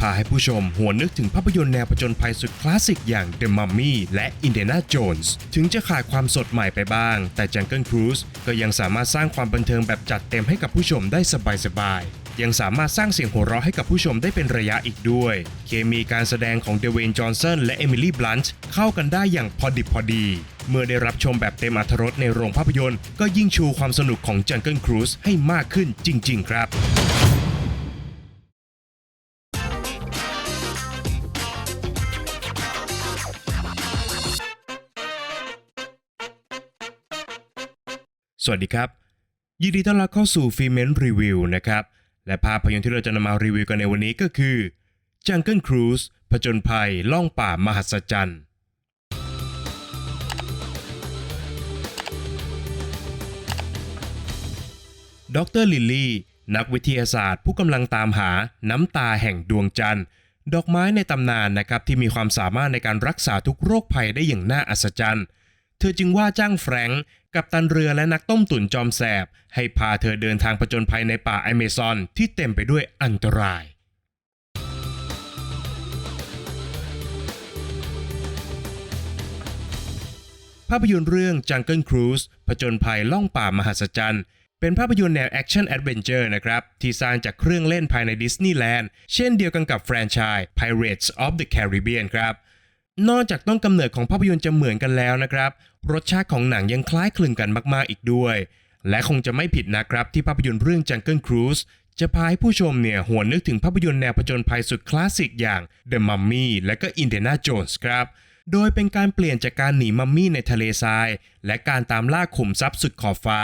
พาให้ผู้ชมหวนนึกถึงภาพยนตร์แนวผจญภัยสุดคลาสสิกอย่าง The Mummy และ Indiana Jones ถึงจะขาดความสดใหม่ไปบ้าง แต่ Jungle Cruise ก็ยังสามารถสร้างความบันเทิงแบบจัดเต็มให้กับผู้ชมได้สบายๆยังสามารถสร้างเสียงหัวเราะให้กับผู้ชมได้เป็นระยะอีกด้วย เคมีการแสดงของเดเวนจอห์นสันและเอมิลี่บลันต์เข้ากันได้อย่างพอดิบพอดี เมื่อได้รับชมแบบเต็มอรรถรสในโรงภาพยนตร์ ก็ยิ่งชูความสนุกของ Jungle Cruise ให้มากขึ้นจริง ๆ ครับ สวัสดีครับ ยินดีต้อนรับเข้าสู่ฟิเมนรีวิวนะครับ และภาพยนตร์ที่เราจะนำมารีวิวกันในวันนี้ก็คือ Jungle Cruise ผจญภัยล่องป่ามหัศจรรย์ดรลิลลี่นักวิทยาศาสตร์ผู้กำลังตามหาน้ำตาแห่งดวงจันทร์ ดอกไม้ในตำนานนะครับที่มีความสามารถในการรักษาทุกโรคภัยได้อย่างน่าอัศจรรย์ เธอจึงว่าจ้างแฟรงก์กับตันเรือและนักต้มตุ๋นจอมแสบ ให้พาเธอเดินทางผจญภัยในป่าอเมซอนที่เต็มไปด้วยอันตรายภาพยนตร์เรื่อง Jungle Cruise ผจญภัยล่องป่ามหัศจรรย์ เป็นภาพยนตร์แนวแอคชั่นแอดเวนเจอร์นะครับ ที่สร้างจากเครื่องเล่นภายในดิสนีย์แลนด์เช่นเดียวกันกับแฟรนไชส์ Pirates of the Caribbean ครับ นอกจากต้นกำเนิดของภาพยนตร์จะเหมือนกันแล้วนะครับ รสชาติของหนังยังคล้ายคลึงกันมากๆอีกด้วย และคงจะไม่ผิดนะครับที่ภาพยนตร์เรื่อง Jungle Cruise จะพาให้ผู้ชมเนี่ยหวนนึกถึงภาพยนตร์แนวผจญภัยสุดคลาสสิกอย่าง The Mummy และก็ Indiana Jones ครับ โดยเป็นการเปลี่ยนจากการหนีมัมมี่ในทะเลทราย และการตามล่าขุมทรัพย์สุดขอบฟ้า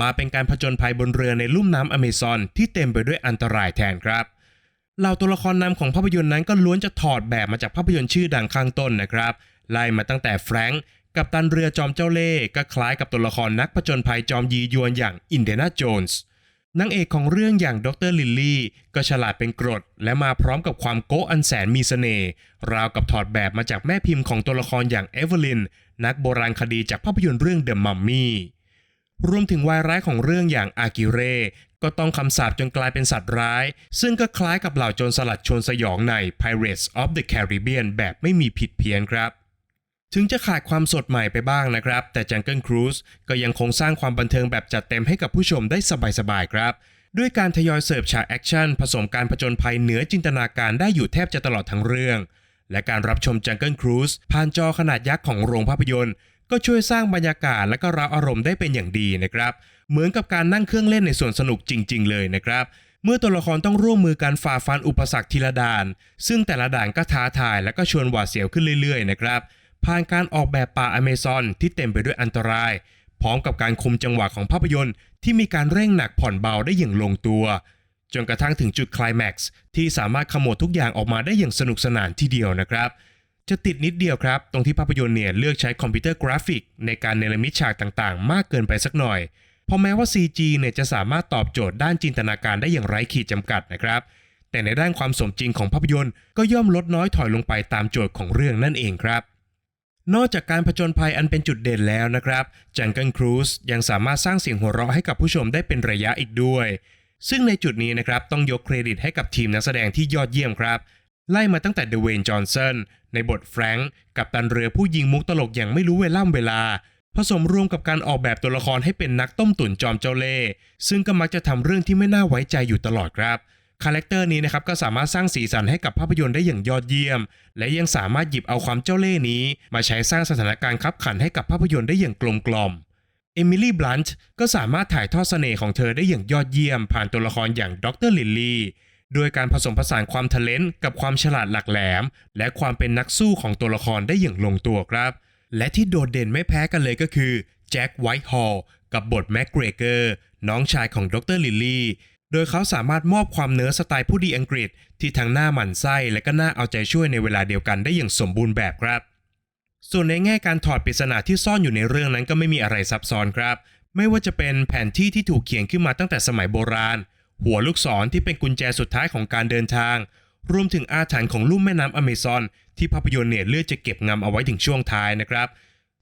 มาเป็นการผจญภัยบนเรือในลุ่มน้ำอเมซอนที่เต็มไปด้วยอันตรายแทนครับเหล่าตัวละครนำของภาพยนตร์นั้นก็ล้วนจะถอดแบบมาจากภาพยนตร์ชื่อดังข้างต้นนะครับไล่มาตั้งแต่แฟรงก์ กับตันเรือจอมเจ้าเล่ห์ก็คล้ายกับตัวละครนักผจญภัยจอมยียวนอย่างอินเดนาโจนส์นางเอกของเรื่องอย่างดรลิลลี่ก็ฉลาดเป็นกรด และมาพร้อมกับความโก้อันแสนมีเสน่ห์ราวกับถอดแบบมาจากแม่พิมพ์ของตัวละครอย่างเอเวอร์ลิน นักโบราณคดีจากภาพยนตร์เรื่อง The Mummy รวมถึงวายร้ายของเรื่องอย่างอากิเร่ก็ต้องคำสาปจนกลายเป็นสัตว์ร้าย ซึ่งก็คล้ายกับเหล่าโจรสลัดชนสยองใน Pirates of the Caribbean แบบไม่มีผิดเพี้ยนครับ ถึงจะขาดความสดใหม่ไปบ้างนะครับ แต่ Jungle Cruise ก็ยังคงสร้างความบันเทิงแบบจัดเต็มให้กับผู้ชมได้สบายๆครับ ด้วยการทยอยเสิร์ฟฉากแอคชั่นผสมการผจญภัยเหนือจินตนาการได้อยู่แทบจะตลอดทั้งเรื่อง และการรับชม Jungle Cruise ผ่านจอขนาดยักษ์ของโรงภาพยนตร์ ก็ช่วยสร้างบรรยากาศและก็รับอารมณ์ได้เป็นอย่างดีนะครับ เหมือนกับการนั่งเครื่องเล่นในส่วนสนุกจริง ๆ เลยนะครับเมื่อตัวละครต้องร่วมมือการฝ่าฟันอุปสรรคทีละด่าน ซึ่งแต่ละด่านก็ท้าทายและก็ชวนหวาดเสียวขึ้นเรื่อยๆนะครับ ผ่านการออกแบบป่าอเมซอนที่เต็มไปด้วยอันตราย พร้อมกับการคุมจังหวะของภาพยนตร์ที่มีการเร่งหนักผ่อนเบาได้อย่างลงตัว จนกระทั่งถึงจุดคลแม็กซ์ที่สามารถขโมดทุกอย่างออกมาได้อย่างสนุกสนานทีเดียวนะครับ จะติดนิดเดียวครับ ตรงที่ภาพยนตร์เนี่ยเลือกใช้คอมพิวเตอร์กราฟิก ในการเนรมิตฉากต่างๆ มากเกินไปสักหน่อยเพราะแม้ว่า CG เนี่ยจะสามารถตอบโจทย์ด้านจินตนาการได้อย่างไร้ขีดจำกัดนะครับ แต่ในด้านความสมจริงของภาพยนตร์ก็ย่อมลดน้อยถอยลงไปตามโจทย์ของเรื่องนั่นเองครับ นอกจากการผจญภัยอันเป็นจุดเด่นแล้วนะครับ Jungle Cruise ยังสามารถสร้างเสียงหัวเราะให้กับผู้ชมได้เป็นระยะอีกด้วย ซึ่งในจุดนี้นะครับต้องยกเครดิตให้กับทีมนักแสดงที่ยอดเยี่ยมครับ ไล่มาตั้งแต่เดเวนจอห์นสันในบทแฟรงก์กับตันเรือผู้ยิงมุกตลกอย่างไม่รู้เวล่ำเวลา ผสมรวมกับการออกแบบตัวละครให้เป็นนักต้มตุ๋นจอมเจ้าเล่ห์ซึ่งก็มักจะทำเรื่องที่ไม่น่าไว้ใจอยู่ตลอดครับ คาแรคเตอร์นี้นะครับก็สามารถสร้างสีสันให้กับภาพยนตร์ได้อย่างยอดเยี่ยม และยังสามารถหยิบเอาความเจ้าเล่ห์นี้ มาใช้สร้างสถานการณ์ขับขันให้กับภาพยนตร์ได้อย่างกลมกล่อมเอมิลี่บลันต์ก็สามารถถ่ายทอดเสน่ห์ของเธอได้อย่างยอดเยี่ยม ผ่านตัวละครอย่างดรลิลลี่โดยการผสมผสานความทะเลนกับความฉลาดหลักแหลม และความเป็นนักสู้ของตัวละครได้อย่างลงตัวครับ และที่โดดเด่นไม่แพ้กันเลยก็คือแจ็คไวท์ฮอลล์กับบทแม็กเกรเกอร์น้องชายของดรลิลลี่ โดยเขาสามารถมอบความเนื้อสไตล์ผู้ดีอังกฤษ ที่ทั้งหน้าหมั่นไส้และก็น่าเอาใจช่วยในเวลาเดียวกันได้อย่างสมบูรณ์แบบครับ ส่วนในแง่การถอดปริศนาที่ซ่อนอยู่ในเรื่องนั้นก็ไม่มีอะไรซับซ้อนครับ ไม่ว่าจะเป็นแผนที่ที่ถูกเขียนขึ้นมาตั้งแต่สมัยโบราณ หัวลูกศรที่เป็นกุญแจสุดท้ายของการเดินทาง รวมถึงอาถรรพ์ของลุ่มแม่น้ำอเมซอนที่ภาพยนตร์เนี่ยเลือกจะเก็บงำเอาไว้ถึงช่วงท้ายนะครับ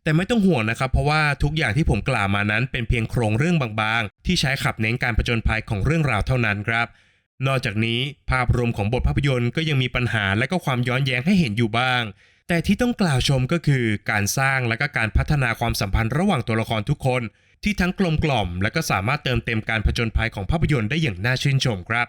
แต่ไม่ต้องห่วงนะครับ เพราะว่าทุกอย่างที่ผมกล่าวมานั้นเป็นเพียงโครงเรื่องบางๆ ที่ใช้ขับเน้นการผจญภัยของเรื่องราวเท่านั้นครับ นอกจากนี้ภาพรวมของบทภาพยนตร์ก็ยังมีปัญหาและก็ความย้อนแย้งให้เห็นอยู่บ้าง แต่ที่ต้องกล่าวชมก็คือการสร้างและก็การพัฒนาความสัมพันธ์ระหว่างตัวละครทุกคน ที่ทั้งกลมกล่อม และก็สามารถเติมเต็มการผจญภัยของภาพยนตร์ได้อย่างน่าชื่นชมครับ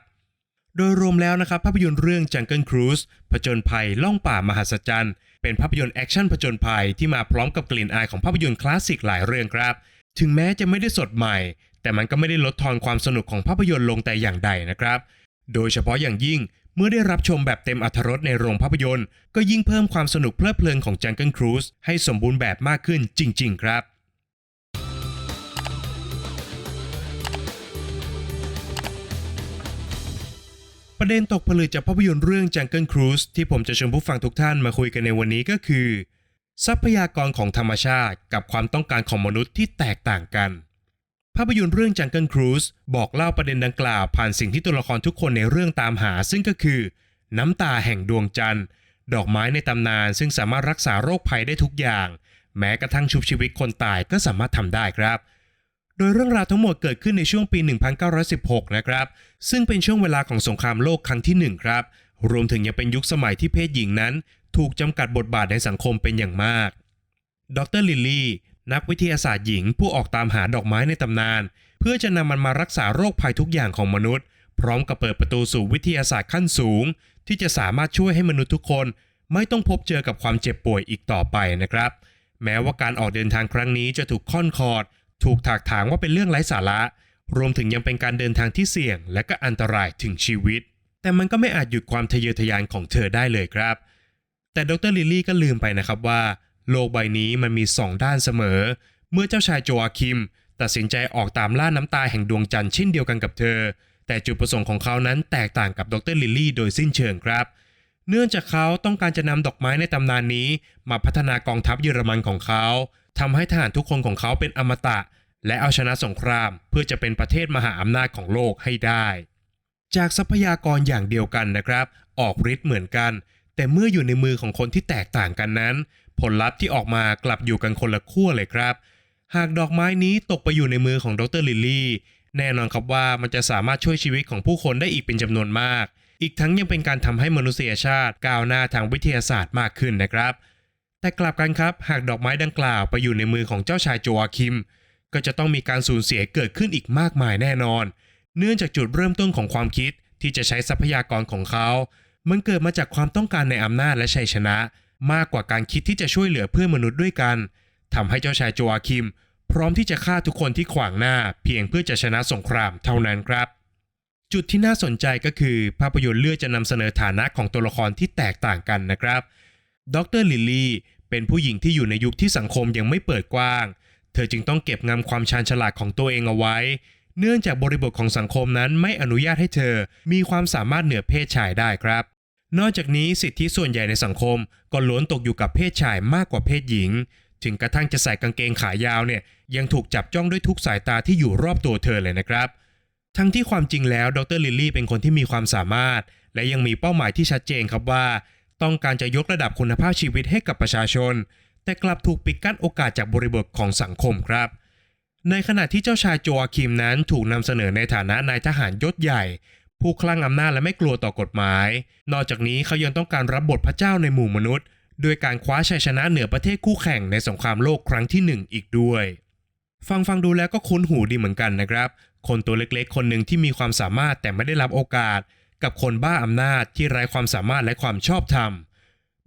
โดยรวมแล้วนะครับภาพยนตร์เรื่อง Jungle Cruise ผจญภัยล่องป่ามหัศจรรย์เป็นภาพยนตร์แอคชั่นผจญภัยที่มาพร้อมกับกลิ่นอายของภาพยนตร์คลาสสิกหลายเรื่องครับ ถึงแม้จะไม่ได้สดใหม่ แต่มันก็ไม่ได้ลดทอนความสนุกของภาพยนตร์ลงแต่อย่างใดนะครับ โดยเฉพาะอย่างยิ่งเมื่อได้รับชมแบบเต็มอรรถรสในโรงภาพยนตร์ ก็ยิ่งเพิ่มความสนุกเพลิดเพลินของ Jungle Cruise ให้สมบูรณ์แบบมากขึ้นจริง ๆ ครับ เด็นตกผลึกจากภาพยนตร์เรื่อง Jungle Cruise ที่ผมจะชวนผู้ฟังทุกท่านมาคุยกันในวันนี้ก็คือ ทรัพยากรของธรรมชาติกับความต้องการของมนุษย์ที่แตกต่างกัน ภาพยนตร์เรื่อง Jungle Cruise บอกเล่าประเด็นดังกล่าวผ่านสิ่งที่ตัวละครทุกคนในเรื่องตามหา ซึ่งก็คือ น้ำตาแห่งดวงจันทร์ ดอกไม้ในตำนานซึ่งสามารถรักษาโรคภัยได้ทุกอย่าง แม้กระทั่งชุบชีวิตคนตายก็สามารถทำได้ครับ ดยเรื่องราวทั้งหมดเกิดขึ้นในช่วงปี 1916 นะครับ ซึ่งเป็นช่วงเวลาของสงครามโลกครั้งที่ 1 ครับ รวมถึงยังเป็นยุคสมัยที่เพศหญิงนั้น ถูกจำกัดบทบาทในสังคมเป็นอย่างมาก ดรลิลลี่ นักวิทยาศาสตร์หญิงผู้ออกตามหาดอกไม้ในตำนาน เพื่อจะนำมันมารักษาโรคภัยทุกอย่างของมนุษย์ พร้อมกับเปิดประตูสู่วิทยาศาสตร์ขั้นสูง ที่จะสามารถช่วยให้มนุษย์ทุกคน ไม่ต้องพบเจอกับความเจ็บป่วยอีกต่อไปนะครับ แม้ว่าการออกเดินทางครั้งนี้จะถูกค่อนคอร์ด ถูกถากถางว่าเป็นเรื่องไร้สาระ รวมถึงยังเป็นการเดินทางที่เสี่ยง และก็อันตรายถึงชีวิต แต่มันก็ไม่อาจหยุดความทะเยอทะยานของเธอได้เลยครับ แต่ดรลิลลี่ก็ลืมไปนะครับว่า โลกใบนี้มันมีสองด้านเสมอ เมื่อเจ้าชายโจอาคิม ตัดสินใจออกตามล่าน้ำตาแห่งดวงจันทร์เช่นเดียวกันกับเธอ แต่จุดประสงค์ของเขานั้นแตกต่างกับดรลิลลี่โดยสิ้นเชิงครับเนื่องจากเขาต้องการจะนำดอกไม้ในตำนานนี้ มาพัฒนากองทัพเยอรมันของเขา ทำให้ทหารทุกคนของเขาเป็นอมตะ และเอาชนะสงครามเพื่อจะเป็นประเทศมหาอำนาจของโลกให้ได้ จากทรัพยากรอย่างเดียวกันนะครับ ออกฤทธิ์เหมือนกัน แต่เมื่ออยู่ในมือของคนที่แตกต่างกันนั้น ผลลัพธ์ที่ออกมากลับอยู่กันคนละขั้วเลยครับ หากดอกไม้นี้ตกไปอยู่ในมือของดรลิลลี่แน่นอนครับว่ามันจะสามารถช่วยชีวิตของผู้คนได้อีกเป็นจำนวนมาก อีกทั้งยังเป็นการทำให้มนุษยชาติก้าวหน้าทางวิทยาศาสตร์มากขึ้นนะครับ แต่กลับกันครับหากดอกไม้ดังกล่าวไปอยู่ในมือของเจ้าชายโจอาคิม ก็จะต้องมีการสูญเสียเกิดขึ้นอีกมากมายแน่นอน เนื่องจากจุดเริ่มต้นของความคิดที่จะใช้ทรัพยากรของเขา มันเกิดมาจากความต้องการในอำนาจและชัยชนะ มากกว่าการคิดที่จะช่วยเหลือเพื่อนมนุษย์ด้วยกันทำให้เจ้าชายโจอาคิม พร้อมที่จะฆ่าทุกคนที่ขวางหน้า เพียงเพื่อจะชนะสงครามเท่านั้นครับ จุดที่น่าสนใจก็คือ ภาพยนตร์เลือกจะนำเสนอฐานะของตัวละครที่แตกต่างกันนะครับ ดรลิลลี่เป็นผู้หญิงที่อยู่ในยุคที่สังคมยังไม่เปิดกว้าง เธอจึงต้องเก็บงำความชาญฉลาดของตัวเองเอาไว้ เนื่องจากบริบทของสังคมนั้นไม่อนุญาตให้เธอมีความสามารถเหนือเพศชายได้ครับ นอกจากนี้สิทธิส่วนใหญ่ในสังคมก็ล้วนตกอยู่กับเพศชายมากกว่าเพศหญิง ถึงกระทั่งจะใส่กางเกงขายาวเนี่ยยังถูกจับจ้องด้วยทุกสายตาที่อยู่รอบตัวเธอเลยนะครับ ทั้งที่ความจริงแล้วดรลิลลี่เป็นคนที่มีความสามารถ และยังมีเป้าหมายที่ชัดเจนครับว่า ต้องการจะยกระดับคุณภาพชีวิตให้กับประชาชน แต่กลับถูกปิดกั้นโอกาสจากบริบทของสังคมครับ ในขณะที่เจ้าชายโจอาคิมนั้นถูกนำเสนอในฐานะนายทหารยศใหญ่ ผู้คลั่งอำนาจและไม่กลัวต่อกฎหมาย นอกจากนี้เขายังต้องการรับบทพระเจ้าในหมู่มนุษย์ด้วยการคว้าชัยชนะเหนือประเทศคู่แข่งในสงครามโลกครั้งที่หนึ่งอีกด้วย ฟังฟังดูแล้วก็คุ้นหูดีเหมือนกันนะครับ คนตัวเล็กๆ คนหนึ่งที่มีความสามารถแต่ไม่ได้รับโอกาส กับคนบ้าอำนาจที่ไร้ความสามารถและความชอบธรรม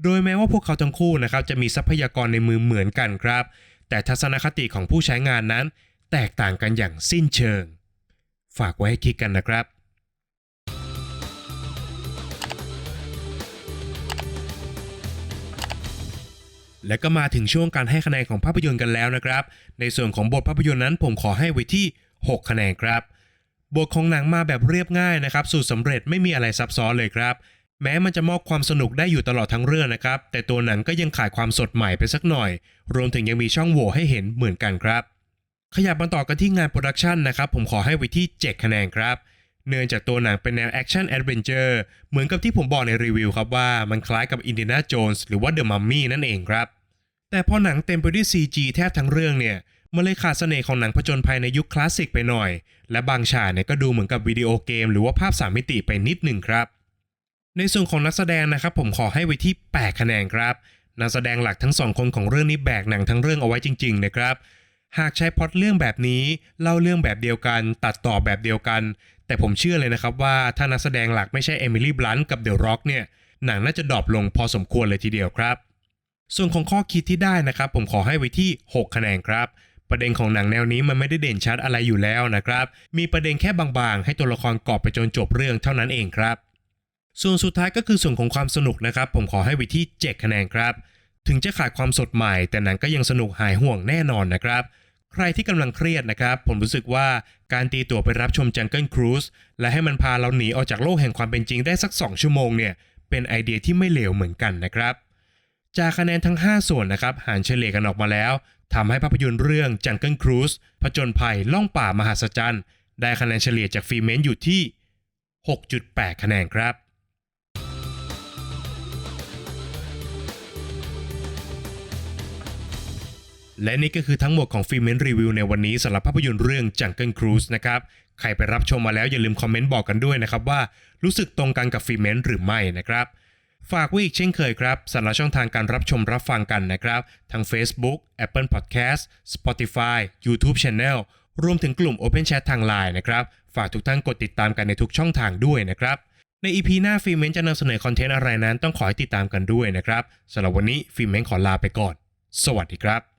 โดยแม้ว่าพวกเขาทั้งคู่นะครับจะมีทรัพยากรในมือเหมือนกันครับ แต่ทัศนคติของผู้ใช้งานนั้น แตกต่างกันอย่างสิ้นเชิง ฝากไว้ให้คิดกันนะครับ และก็มาถึงช่วงการให้คะแนนของภาพยนตร์กันแล้วนะครับ ในส่วนของบทภาพยนตร์นั้นผมขอให้ไว้ที่ 6 คะแนนครับ บทของหนังมาแบบเรียบง่ายนะครับสูตรสำเร็จไม่มีอะไรซับซ้อนเลยครับแม้มันจะมอบความสนุกได้อยู่ตลอดทั้งเรื่องนะครับ แต่ตัวหนังก็ยังขาดความสดใหม่ไปสักหน่อย รวมถึงยังมีช่องโหว่ให้เห็นเหมือนกันครับ ขยับมาต่อกันที่งานโปรดักชันนะครับ ผมขอให้ไว้ที่ 7 คะแนนครับ เนื่องจากตัวหนังเป็นแนวแอคชั่นแอดเวนเจอร์เหมือนกับที่ผมบอกในรีวิวครับว่ามันคล้ายกับอินเดียนาโจนส์หรือว่าเดอะมัมมี่นั่นเองครับ แต่พอหนังเต็มไปด้วย CG แทบทั้งเรื่องเนี่ย มันเลยขาดเสน่ห์ของหนังผจญภัยในยุคคลาสสิกไปหน่อย และบางฉากเนี่ยก็ดูเหมือนกับวิดีโอเกม หรือว่าภาพสามมิติไปนิดหนึ่งครับ ในส่วนของนักแสดงนะครับผมขอให้ไว้ที่ 8 คะแนนครับ นักแสดงหลักทั้งสองคนของเรื่องนี้แบกหนังทั้งเรื่องเอาไว้จริง ๆ นะครับ หากใช้พล็อตเรื่องแบบนี้เล่าเรื่องแบบเดียวกัน ตัดต่อแบบเดียวกัน แต่ผมเชื่อเลยนะครับว่าถ้านักแสดงหลักไม่ใช่เอมิลี่บลันต์กับเดอะร็อกเนี่ยหนังน่าจะดรอปลงพอสมควรเลยทีเดียวครับ ส่วนของข้อคิดที่ได้นะครับผมขอให้ไว้ที่ 6 คะแนนครับ ประเด็นของหนังแนวนี้มันไม่ได้เด่นชัดอะไรอยู่แล้วนะครับ มีประเด็นแค่บางๆ ให้ตัวละครกอบไปจนจบเรื่องเท่านั้นเองครับ ส่วนสุดท้ายก็คือส่วนของความสนุกนะครับ ผมขอให้ไว้ที่7คะแนนครับ ถึงจะขาดความสดใหม่ แต่หนังก็ยังสนุกหายห่วงแน่นอนนะครับใครที่กำลังเครียดนะครับ ผมรู้สึกว่าการตีตั๋วไปรับชม Jungle Cruise และให้มันพาเราหนีออกจากโลกแห่งความเป็นจริงได้สัก 2 ชั่วโมงเนี่ย เป็นไอเดียที่ไม่เลวเหมือนกันนะครับ จากคะแนนทั้ง 5 ส่วนนะครับ หารเฉลี่ยกันออกมาแล้ว ทำให้ภาพยนตร์เรื่อง Jungle Cruise ผจญภัยล่องป่ามหัศจรรย์ ได้คะแนนเฉลี่ยจากฟีเมนต์อยู่ที่ 6.8 คะแนนครับ และนี่ก็คือทั้งหมดของฟิเมนรีวิวในวันนี้สำหรับภาพยนตร์เรื่อง Jungle Cruise นะครับ ใครไปรับชมมาแล้วอย่าลืมคอมเมนต์บอกกันด้วยนะครับว่ารู้สึกตรงกันกับฟิเมนหรือไม่นะครับ ฝากไว้อีกเช่นเคยครับสำหรับช่องทางการรับชมรับฟังกันนะครับ ทั้ง Facebook Apple Podcast Spotify YouTube Channel รวมถึงกลุ่ม Open Chat ทาง Line นะครับ ฝากทุกท่านกดติดตามกันในทุกช่องทางด้วยนะครับ ใน EP หน้าฟิเม้นจะนำเสนอคอนเทนต์อะไรนั้นต้องขอให้ติดตามกันด้วยนะครับสำหรับวันนี้ฟิเม้นขอลาไปก่อน สวัสดีครับ